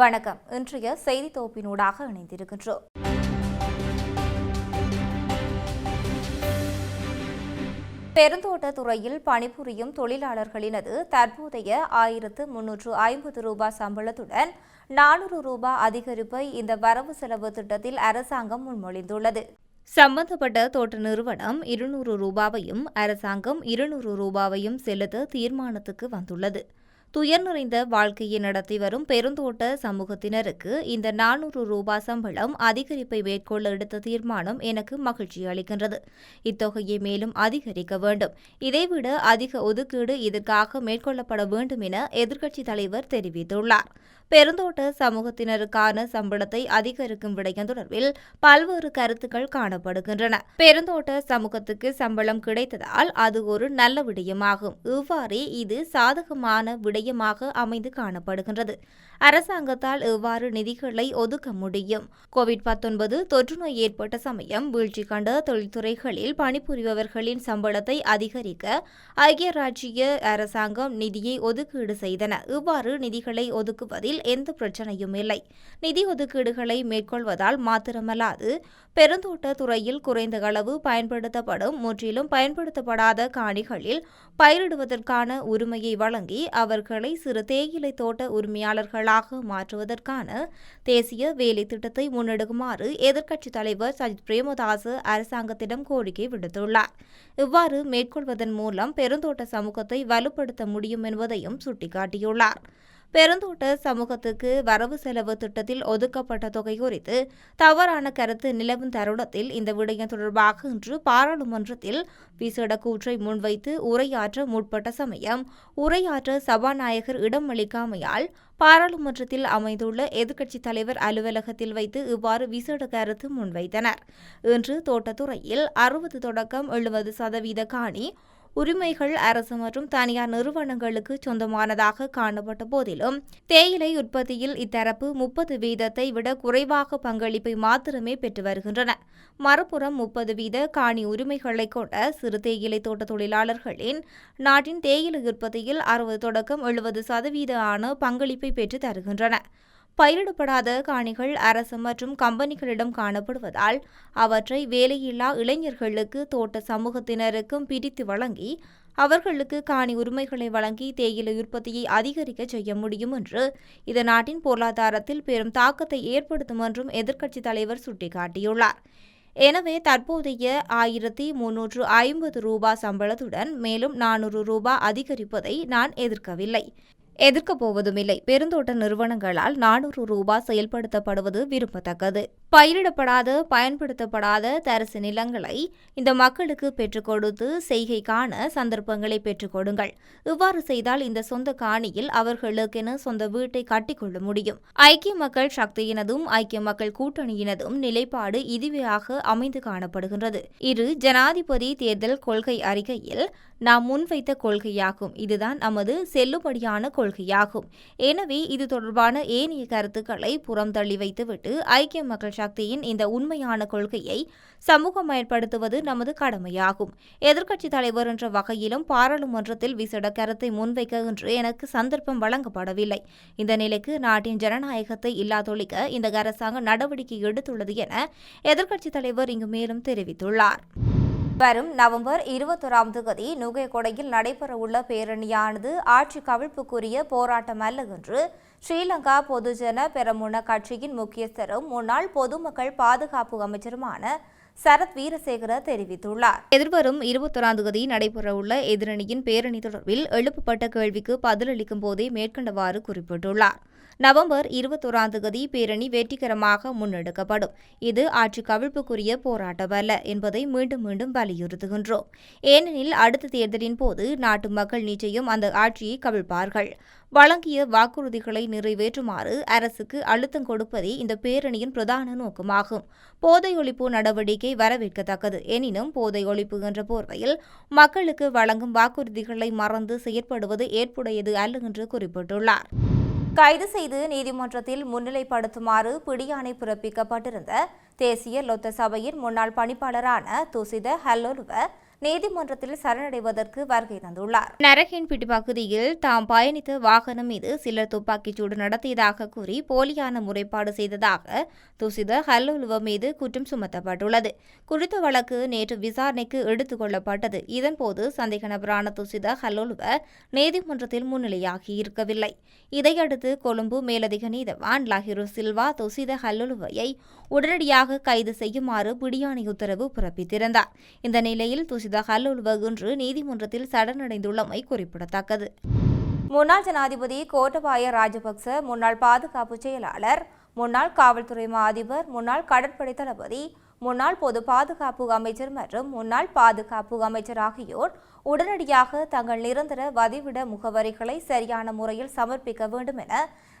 வணக்கம். இன்றைய செய்தி தொகுப்பினூடாக இணைந்திருக்கின்றோம். பெருந்தோட்ட துறையில் பணிபுரியும் தொழிலாளர்களினது தற்போதைய ஆயிரத்து முன்னூற்று ஐம்பது ரூபாய் சம்பளத்துடன் நானூறு ரூபாய் அதிகரிப்பை இந்த வரவு செலவு திட்டத்தில் அரசாங்கம் முன்மொழிந்துள்ளது. சம்பந்தப்பட்ட தோட்ட நிறுவனம் இருநூறு ரூபாவையும் அரசாங்கம் இருநூறு ரூபாவையும் செலுத்த தீர்மானத்துக்கு வந்துள்ளது. துயர் நிறைந்த வாழ்க்கையை நடத்தி வரும் பெருந்தோட்ட சமூகத்தினருக்கு இந்த நானூறு ரூபாய் சம்பளம் அதிகரிப்பை மேற்கொள்ள எடுத்த தீர்மானம் எனக்கு மகிழ்ச்சி அளிக்கின்றது. இத்தொகையை மேலும் அதிகரிக்க வேண்டும். இதைவிட அதிக ஒதுக்கீடு இதற்காக மேற்கொள்ளப்பட வேண்டும் என எதிர்க்கட்சித் தலைவர் தெரிவித்துள்ளார். பெருந்தோட்ட சமூகத்தினருக்கான சம்பளத்தை அதிகரிக்கும் விடயம் தொடர்பில் பல்வேறு கருத்துக்கள் காணப்படுகின்றன. பெருந்தோட்ட சமூகத்துக்கு சம்பளம் கிடைத்ததால் அது ஒரு நல்ல விடயமாகும். இவ்வாறே இது சாதகமான விடயமாக அமைந்து காணப்படுகின்றது. அரசாங்கத்தால் எவ்வாறு நிதிகளை ஒதுக்க முடியும்? கோவிட் பத்தொன்பது தொற்றுநோய் ஏற்பட்ட சமயம் வீழ்ச்சி கண்ட தொழில்துறைகளில் பணிபுரிபவர்களின் சம்பளத்தை அதிகரிக்க ஐக்கிய ராஜ்ய அரசாங்கம் நிதியை ஒதுக்கீடு செய்தன. இவ்வாறு நிதிகளை ஒதுக்குவதில் எந்த பிரச்சனையும் இல்லை. நிதி ஒதுக்கீடுகளை மேற்கொள்வதால் மாத்திரமல்லாது பெருந்தோட்ட துறையில் குறைந்த அளவு பயன்படுத்தப்படும் முற்றிலும் பயன்படுத்தப்படாத காணிகளில் பயிரிடுவதற்கான உரிமையை வழங்கி அவர்களை சிறு தேயிலை தோட்ட உரிமையாளர்களாக மாற்றுவதற்கான தேசிய வேலை திட்டத்தை முன்னெடுக்குமாறு எதிர்க்கட்சித் தலைவர் சஜித் பிரேமதாச அரசாங்கத்திடம் கோரிக்கை விடுத்துள்ளார். இவ்வாறு மேற்கொள்வதன் மூலம் பெருந்தோட்ட சமூகத்தை வலுப்படுத்த முடியும் என்பதையும் சுட்டிக்காட்டியுள்ளார். பெருந்தோட்ட சமூகத்துக்கு வரவு செலவு திட்டத்தில் ஒதுக்கப்பட்ட தொகை குறித்து தவறான கருத்து நிலவும் தருணத்தில் இந்த விடயம் தொடர்பாக இன்று பாராளுமன்றத்தில் விசேட கூற்றை முன்வைத்து உரையாற்ற முற்பட்ட சமயம் உரையாற்ற சபாநாயகர் இடமளிக்காமையால் பாராளுமன்றத்தில் அமைந்துள்ள எதிர்க்கட்சித் தலைவர் அலுவலகத்தில் வைத்து இவ்வாறு விசேட கருத்து முன்வைத்தனர். இன்று தோட்டத்துறையில் அறுபது தொடக்கம் எழுபது சதவீத காணி உரிமைகள் அரசு மற்றும் தனியார் நிறுவனங்களுக்கு சொந்தமானதாக காணப்பட்ட போதிலும் தேயிலை உற்பத்தியில் இத்தரப்பு முப்பது வீதத்தை விட குறைவாக பங்களிப்பை மாத்திரமே பெற்று வருகின்றன. மறுபுறம் முப்பது வீத காணி உரிமைகளை கொண்ட சிறு தேயிலை தோட்ட தொழிலாளர்களின் நாட்டின் தேயிலை உற்பத்தியில் அறுபது தொடக்கம் எழுபது சதவீத ஆன பங்களிப்பை பெற்று தருகின்றன. பயிரிடப்படாத காணிகள் அரசு மற்றும் கம்பெனிகளிடம் காணப்படுவதால் அவற்றை வேலையில்லா இளைஞர்களுக்கு தோட்ட சமூகத்தினருக்கும் பிரித்து வழங்கி அவர்களுக்கு காணி உரிமைகளை வழங்கி தேயிலை உற்பத்தியை அதிகரிக்க செய்ய முடியும் என்று இது நாட்டின் பொருளாதாரத்தில் பெரும் தாக்கத்தை ஏற்படுத்தும் என்றும் எதிர்க்கட்சித் தலைவர் சுட்டிக்காட்டியுள்ளார். எனவே தற்போதைய ஆயிரத்தி முன்னூற்று ஐம்பது ரூபாய் சம்பளத்துடன் மேலும் நானூறு ரூபாய் அதிகரிப்பதை நான் எதிர்க்கவில்லை. எதிர்க்கப் போவதுமில்லை. பெருந்தோட்ட நிறுவனங்களால் நானூறு ரூபாய் செயல்படுத்தப்படுவது விரும்பத்தக்கது. பயிரிடப்படாத பயன்படுத்தப்படாத தரிசு நிலங்களை இந்த மக்களுக்கு பெற்றுக் கொடுத்து செய்கைக்கான சந்தர்ப்பங்களை பெற்றுக் கொடுங்கள். இவ்வாறு செய்தால் இந்த சொந்த காணியில் அவர்களுக்கென சொந்த வீட்டை கட்டிக்கொள்ள முடியும். ஐக்கிய மக்கள் சக்தியினதும் ஐக்கிய மக்கள் கூட்டணியினதும் நிலைப்பாடு இதுவாக அமைந்து காணப்படுகின்றது. இரு ஜனாதிபதி தேர்தல் கொள்கை அறிக்கையில் நாம் முன்வைத்த கொள்கையாகும். இதுதான் நமது செல்லுபடியான கொள்கையாகும். எனவே இது தொடர்பான ஏனைய கருத்துக்களை புறம் தள்ளி வைத்துவிட்டு ஐக்கிய மக்கள் சக்தியின் இந்த உண்மையான கொள்கையை சமூகம் ஏற்படுத்துவது நமது கடமையாகும். எதிர்க்கட்சித் தலைவர் என்ற வகையிலும் பாராளுமன்றத்தில் விசேட கருத்தை முன்வைக்க என்று எனக்கு சந்தர்ப்பம் வழங்கப்படவில்லை. இந்த நிலைக்கு நாட்டின் ஜனநாயகத்தை இல்லாதொழிக்க இந்த அரசாங்கம் நடவடிக்கை எடுத்துள்ளது என எதிர்க்கட்சித் தலைவர் இங்கு மேலும் தெரிவித்துள்ளார். வரும் நவம்பர் இருபத்தொராம் தேதி நுகைக்கொடையில் நடைபெறவுள்ள பேரணியானது ஆட்சி கவிழ்ப்புக்குரிய போராட்டம் அல்ல என்று ஸ்ரீலங்கா பொதுஜன பெரமுன கட்சியின் முக்கியஸ்தரும் முன்னாள் பொதுமக்கள் பாதுகாப்பு அமைச்சருமான சரத் வீரசேகர தெரிவித்துள்ளார். எதிர்வரும் இருபத்தொராம் தேதி நடைபெறவுள்ள எதிரணியின் பேரணி தொடர்பில் எழுப்பப்பட்ட கேள்விக்கு பதிலளிக்கும் போதே மேற்கண்டவாறு குறிப்பிட்டுள்ளார். நவம்பர் இருபத்தோராம் தேதி பேரணி வெற்றிகரமாக முன்னெடுக்கப்படும். இது ஆட்சி கவிழ்ப்புக்குரிய போராட்டமல்ல என்பதை மீண்டும் மீண்டும் வலியுறுத்துகின்றோம். ஏனெனில் அடுத்த தேர்தலின் போது நாட்டு மக்கள் நிச்சயம் அந்த ஆட்சியை கவிழ்ப்பார்கள். வழங்கிய வாக்குறுதிகளை நிறைவேற்றுமாறு அரசுக்கு அழுத்தம் கொடுப்பதே இந்த பேரணியின் பிரதான நோக்கமாகும். போதை ஒழிப்பு நடவடிக்கை வரவேற்கத்தக்கது. எனினும் போதை ஒழிப்பு என்ற போர்வையில் மக்களுக்கு வழங்கும் வாக்குறுதிகளை மறந்து செயற்படுவது ஏற்புடையது அல்ல என்று குறிப்பிட்டுள்ளார். கைது செய்து நீதிமன்றத்தில் முன்னிலைப்படுத்துமாறு பிடியாணை பிறப்பிக்கப்பட்டிருந்த தேசிய லொத்த சபையின் முன்னாள் பணிப்பாளரான துசித ஹல்லோலுவ நீதிமன்றத்தில் சரணடைவதற்கு வருகை தந்துள்ளார். நரகின் பிடி பகுதியில் தாம் பயணித்த வாகனம் மீது சிலர் துப்பாக்கிச்சூடு நடத்தியதாக கூறி போலியான முறைப்பாடு செய்ததாக துசித ஹல்லுலுவ மீது குற்றம் சுமத்தப்பட்டுள்ளது. குறித்த வழக்கு நேற்று விசாரணைக்கு எடுத்துக் கொள்ளப்பட்டது. இதன்போது சந்தேக நபரான துசித ஹல்லுலுவ நீதிமன்றத்தில் முன்னிலையாகி இருக்கவில்லை. இதையடுத்து கொழும்பு மேலதிக நீதவான் லஹிரு சில்வா துசித ஹல்லுலுவையை உடனடியாக கைது செய்யுமாறு பிடியாணை உத்தரவு பிறப்பித்திருந்தார். இந்த நிலையில் துசித ஹல்லுலுவ இன்று நீதிமன்றத்தில் சடனடைந்துள்ளமை குறிப்பிடத்தக்கது. முன்னாள் ஜனாதிபதி கோட்டபாய ராஜபக்ச முன்னாள் பாதுகாப்பு செயலாளர் முன்னாள் காவல்துறை மா அதிபர் முன்னாள் கடற்படை தளபதி முன்னாள் பொது பாதுகாப்பு அமைச்சர் மற்றும் முன்னாள் பாதுகாப்பு அமைச்சர் ஆகியோர் உடனடியாக தங்கள் நிரந்தர வதிவிட முகவரிகளை சரியான முறையில் சமர்ப்பிக்க வேண்டும் என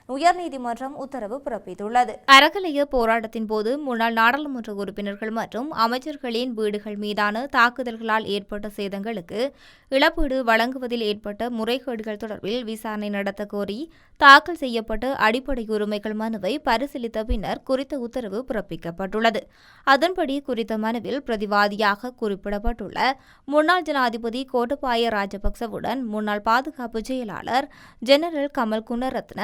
உயர்நீதிமன்றம் உத்தரவு பிறப்பித்துள்ளது. அறகலைய போராட்டத்தின் போது முன்னாள் நாடாளுமன்ற உறுப்பினர்கள் மற்றும் அமைச்சர்களின் வீடுகள் மீதான தாக்குதல்களால் ஏற்பட்ட சேதங்களுக்கு இழப்பீடு வழங்குவதில் ஏற்பட்ட முறைகேடுகள் தொடர்பில் விசாரணை நடத்த கோரி தாக்கல் செய்யப்பட்ட அடிப்படை உரிமைகள் மனுவை பரிசீலித்த பின்னர் குறித்த உத்தரவு பிறப்பிக்கப்பட்டுள்ளது. அதன்படி குறித்த மனுவில் பிரதிவாதியாக குறிப்பிடப்பட்டுள்ள முன்னாள் ஜனாதிபதி கோட்டபாய ராஜபக்சவுடன் முன்னாள் பாதுகாப்பு செயலாளர் ஜெனரல் கமல் குணரத்ன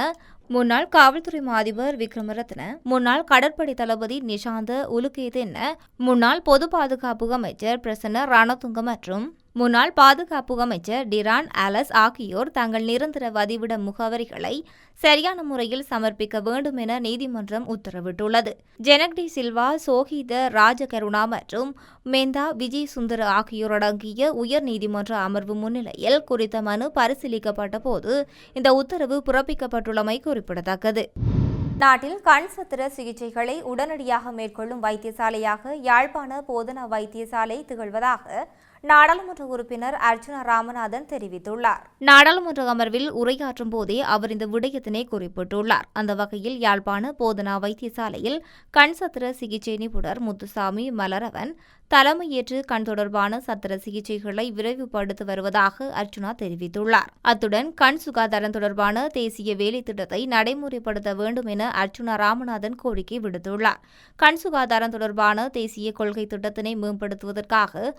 முன்னாள் காவல்துறை மாதிபர் விக்ரமரத்ன முன்னாள் கடற்படை தளபதி நிஷாந்த உலுகேதென்ன முன்னாள் பொது பாதுகாப்பு அமைச்சர் பிரசன்ன ரணதுங்க மற்றும் முன்னாள் பாதுகாப்பு அமைச்சர் டிரான் ஆலஸ் ஆகியோர் தங்கள் நிரந்தர வதிவிட முகவரிகளை சரியான முறையில் சமர்ப்பிக்க வேண்டும் என நீதிமன்றம் உத்தரவிட்டுள்ளது. ஜெனக்டி சில்வா சோஹித ராஜகருணா மற்றும் மெந்தா விஜய் சுந்தர ஆகியோர் அடங்கிய உயர் நீதிமன்ற அமர்வு முன்னிலையில் குறித்த மனு பரிசீலிக்கப்பட்ட போது இந்த உத்தரவு பிறப்பிக்கப்பட்டுள்ளமை குறிப்பிடத்தக்கது. நாட்டில் கண் சத்திர சிகிச்சைகளை உடனடியாக மேற்கொள்ளும் வைத்தியசாலையாக யாழ்ப்பாண போதனா வைத்தியசாலை திகழ்வதாக நாடாளுமன்ற உறுப்பினர் அர்ஜுனா ராமநாதன் தெரிவித்துள்ளார். நாடாளுமன்ற அமர்வில் உரையாற்றும் போதே அவர் இந்த விடயத்தினை குறிப்பிட்டுள்ளார். அந்த வகையில் யாழ்ப்பாண போதனா வைத்தியசாலையில் கண் சத்திர சிகிச்சை நிபுணர் முத்துசாமி மலரவன் தலைமையேற்று கண் தொடர்பான சத்திர சிகிச்சைகளை விரைவுபடுத்தி வருவதாக அர்ஜுனா தெரிவித்துள்ளார். அத்துடன் கண் சுகாதாரம் தொடர்பான தேசிய வேலை திட்டத்தை நடைமுறைப்படுத்த வேண்டும் என அர்ச்சுனா ராமநாதன் கோரிக்கை விடுத்துள்ளார். கண் சுகாதாரம் தொடர்பான தேசிய கொள்கை திட்டத்தினை மேம்படுத்துவதற்காக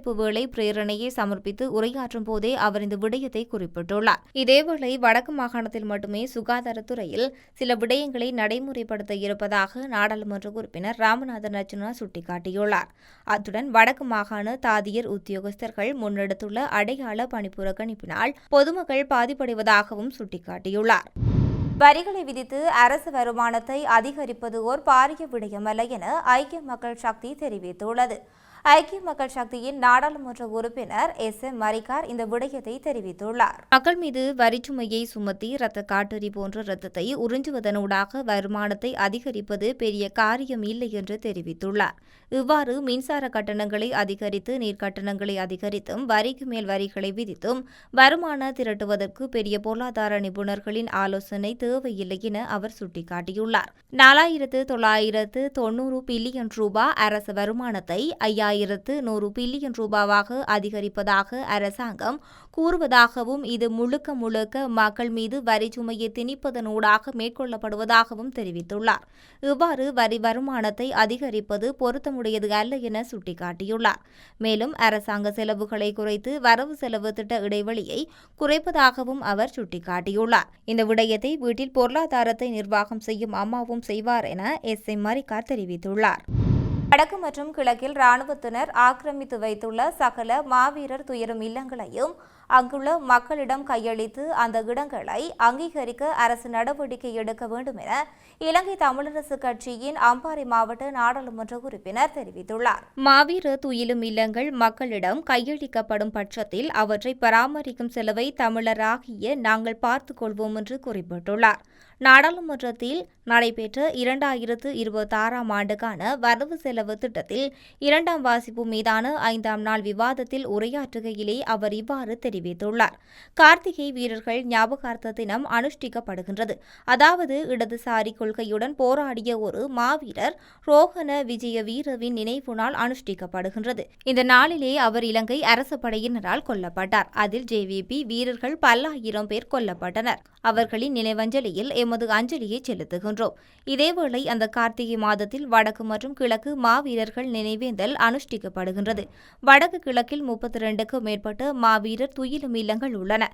ஒத்திவைப்பு வேளை பிரேரணையை சமர்ப்பித்து உரையாற்றும் போதே அவர் இந்த விடயத்தை குறிப்பிட்டுள்ளார். இதேவேளை வடக்கு மாகாணத்தில் மட்டுமே சுகாதாரத்துறையில் சில விடயங்களை நடைமுறைப்படுத்த இருப்பதாக நாடாளுமன்ற உறுப்பினர் ராமநாதன் அர்ச்சுனா சுட்டிக்காட்டியுள்ளார். அத்துடன் வடக்கு மாகாண தாதியர் உத்தியோகஸ்தர்கள் முன்னெடுத்துள்ள அடையாள பணிப்புறக்கணிப்பினால் பொதுமக்கள் பாதிப்படைவதாகவும் சுட்டிக்காட்டியுள்ளார். வரிகளை விதித்து அரசு வருமானத்தை அதிகரிப்பது ஓர் பாரிய விடயமல்ல என ஐக்கிய மக்கள் சக்தி தெரிவித்துள்ளது. ஐக்கிய மக்கள் சக்தியின் நாடாளுமன்ற உறுப்பினர் எஸ் எம் மரிகார் இந்த விடயத்தை தெரிவித்துள்ளார். மக்கள் மீது வரிச்சுமையை சுமத்தி இரத்த காட்டறி போன்ற இரத்தத்தை உறிஞ்சுவதனூடாக வருமானத்தை அதிகரிப்பது பெரிய காரியம் இல்லை என்று தெரிவித்துள்ளார். இவ்வாறு மின்சார கட்டணங்களை அதிகரித்து நீர் கட்டணங்களை அதிகரித்தும் வரிக்கு மேல் வரிகளை விதித்தும் வருமான திரட்டுவதற்கு பெரிய பொருளாதார நிபுணர்களின் ஆலோசனை தேவையில்லை என அவர் சுட்டிக்காட்டியுள்ளார். நாலாயிரத்து தொள்ளாயிரத்து தொன்னூறு பில்லியன் ரூபாய் அரசு வருமானத்தை ஐயா ஐயாயிரத்து நூறு பில்லியன் ரூபாவாக அதிகரிப்பதாக அரசாங்கம் கூறுவதாகவும் இது முழுக்க முழுக்க மக்கள் மீது வரி சுமையை திணிப்பதனூடாக மேற்கொள்ளப்படுவதாகவும் தெரிவித்துள்ளார். இவ்வாறு வரி வருமானத்தை அதிகரிப்பது பொருத்தமுடையது அல்ல என சுட்டிக்காட்டியுள்ளார். மேலும் அரசாங்க செலவுகளை குறைத்து வரவு செலவு திட்ட இடைவெளியை குறைப்பதாகவும் அவர் சுட்டிக்காட்டியுள்ளார். இந்த விடயத்தை வீட்டில் பொருளாதாரத்தை நிர்வாகம் செய்யும் அம்மாவும் செய்வார் என எஸ் எம் மரிக்கா தெரிவித்துள்ளார். வடக்கு மற்றும் கிழக்கில் இராணுவத்தினர் ஆக்கிரமித்து வைத்துள்ள சகல மாவீரர் துயரும் இல்லங்களையும் அங்குள்ள மக்களிடம் கையளித்து அந்த இடங்களை அங்கீகரிக்க அரசு நடவடிக்கை எடுக்க வேண்டும் என இலங்கை தமிழரசு கட்சியின் அம்பாறை மாவட்ட நாடாளுமன்ற உறுப்பினர் தெரிவித்துள்ளார். மாவீர துயிலும் இல்லங்கள் மக்களிடம் கையளிக்கப்படும் பட்சத்தில் அவற்றை பராமரிக்கும் செலவை தமிழராகிய நாங்கள் பார்த்துக் கொள்வோம் என்று குறிப்பிட்டுள்ளார். நாடாளுமன்றத்தில் நடைபெற்ற இரண்டாயிரத்து இருபத்தாறாம் ஆண்டுக்கான வரவு செலவு திட்டத்தில் இரண்டாம் வாசிப்பு மீதான ஐந்தாம் நாள் விவாதத்தில் உரையாற்றுகையிலே அவர் இவ்வாறு தெரிவித்தார். தெரிவித்துள்ளார். கார்த்திகை வீரர்கள் ஞாபகார்த்த தினம் அனுஷ்டிக்கப்படுகின்றது. அதாவது இடதுசாரி கொள்கையுடன் போராடிய ஒரு மாவீரர் ரோஹன விஜய வீரவின் நினைவு நாள் அனுஷ்டிக்கப்படுகின்றது. இந்த நாளிலே அவர் இலங்கை அரசு படையினரால் கொல்லப்பட்டார். அதில் ஜேவிபி வீரர்கள் பல்லாயிரம் பேர் கொல்லப்பட்டனர். அவர்களின் நினைவஞ்சலியில் எமது அஞ்சலியை செலுத்துகின்றோம். இதேவேளை அந்த கார்த்திகை மாதத்தில் வடக்கு மற்றும் கிழக்கு மாவீரர்கள் நினைவேந்தல் அனுஷ்டிக்கப்படுகின்றது. வடக்கு கிழக்கில் முப்பத்தி இரண்டுக்கும் மேற்பட்ட மாவீரர் துயிலும் இல்லங்கள் உள்ளன.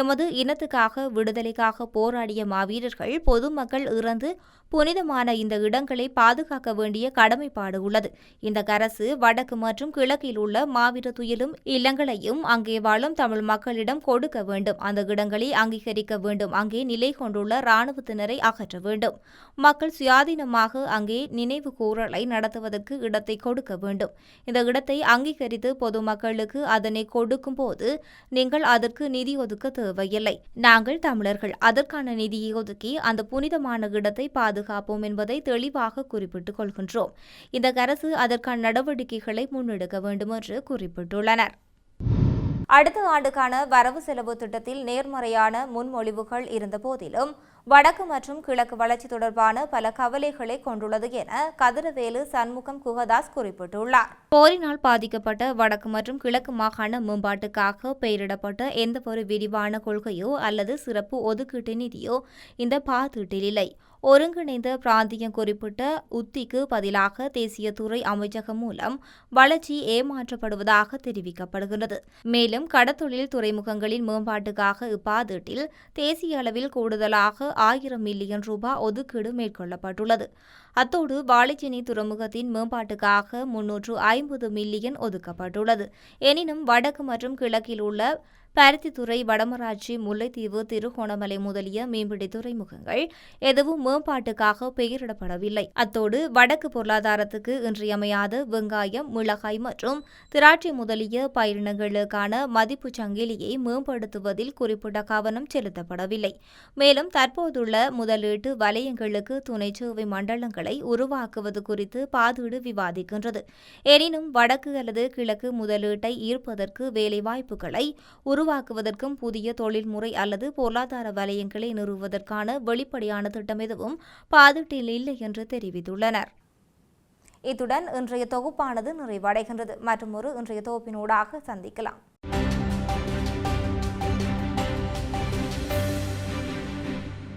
எமது இனத்துக்காக விடுதலைக்காக போராடிய மாவீரர்கள் பொதுமக்கள் இறந்து புனிதமான இந்த இடங்களை பாதுகாக்க வேண்டிய கடமைப்பாடு உள்ளது. இந்த அரசு வடக்கு மற்றும் கிழக்கில் உள்ள மாவீர துயிலும் இல்லங்களையும் அங்கே வாழும் தமிழ் மக்களிடம் கொடுக்க வேண்டும். அந்த இடங்களை அங்கீகரிக்க வேண்டும். அங்கே நிலை கொண்டுள்ள இராணுவத்தினரை அகற்ற வேண்டும். மக்கள் சுயாதீனமாக அங்கே நினைவு கூறலை நடத்துவதற்கு இடத்தை கொடுக்க வேண்டும். இந்த இடத்தை அங்கீகரித்து பொதுமக்களுக்கு அதனை கொடுக்கும் போது நீங்கள் அதற்கு நிதி ஒதுக்க தேவையில்லை. நாங்கள் தமிழர்கள். அதற்கான நிதியை ஒதுக்கி அந்த புனிதமான இடத்தை பாதுகாப்போம் என்பதை தெளிவாக குறிப்பிட்டுக் கொள்கின்றோம். இந்த அரசு அதற்கான நடவடிக்கைகளை முன்னெடுக்க வேண்டும் என்று குறிப்பிட்டுள்ளனர். அடுத்த ஆண்டுக்கான வரவு செலவு திட்டத்தில் நேர்மறையான முன்மொழிவுகள் இருந்தபோதிலும் வடக்கு மற்றும் கிழக்கு வளர்ச்சி தொடர்பான பல கவலைகளை கொண்டுள்ளது என கதிரவேலு சண்முகம் குகதாஸ் குறிப்பிட்டுள்ளார். போரினால் பாதிக்கப்பட்ட வடக்கு மற்றும் கிழக்கு மாகாண மேம்பாட்டுக்காக பெயரிடப்பட்ட எந்தவொரு விரிவான கொள்கையோ அல்லது சிறப்பு ஒதுக்கீட்டு நிதியோ இந்த பாதீட்டில் இல்லை. ஒருங்கிணைந்த பிராந்தியம் குறிப்பிட்ட உத்திக்கு பதிலாக தேசிய துறை அமைச்சகம் மூலம் வளர்ச்சி ஏமாற்றப்படுவதாக தெரிவிக்கப்படுகிறது. மேலும் கடத்தொழில் துறைமுகங்களின் மேம்பாட்டுக்காக இப்பாதீட்டில் தேசிய அளவில் கூடுதலாக ஆயிரம் மில்லியன் ரூபாய் ஒதுக்கீடு மேற்கொள்ளப்பட்டுள்ளது. அத்தோடு வாழைச்சேனை துறைமுகத்தின் மேம்பாட்டுக்காக முன்னூற்று ஐம்பது மில்லியன் ஒதுக்கப்பட்டுள்ளது. எனினும் வடக்கு மற்றும் கிழக்கில் உள்ள பருத்தித்துறை வடமராட்சி முல்லைத்தீவு திருகோணமலை முதலிய மீன்பிடி துறைமுகங்கள் எதுவும் மேம்பாட்டுக்காக பெயரிடப்படவில்லை. அத்தோடு வடக்கு பொருளாதாரத்துக்கு இன்றியமையாத வெங்காயம் மிளகாய் மற்றும் திராட்சை முதலிய பயிரினங்களுக்கான மதிப்பு சங்கிலியை மேம்படுத்துவதில் குறிப்பிட்ட கவனம் செலுத்தப்படவில்லை. மேலும் தற்போதுள்ள முதலீட்டு வலயங்களுக்கு துணை சேவை மண்டலங்களை உருவாக்குவது குறித்து பாதீடு விவாதிக்கின்றது. எனினும் வடக்கு அல்லது கிழக்கு முதலீட்டை ஈர்ப்பதற்கு வேலைவாய்ப்புகளை உருவாக்குவதற்கும் புதிய தொழில்முறை அல்லது பொருளாதார வலயங்களை நிறுவுவதற்கான வெளிப்படையான திட்டம் எதுவும் பாதிட்டில் இல்லை என்று தெரிவித்துள்ளனர். இத்துடன் இன்றைய தொகுப்பானது நிறைவடைகின்றது. மற்றும் ஒரு இன்றைய தொகுப்பினூடாக சந்திக்கலாம்.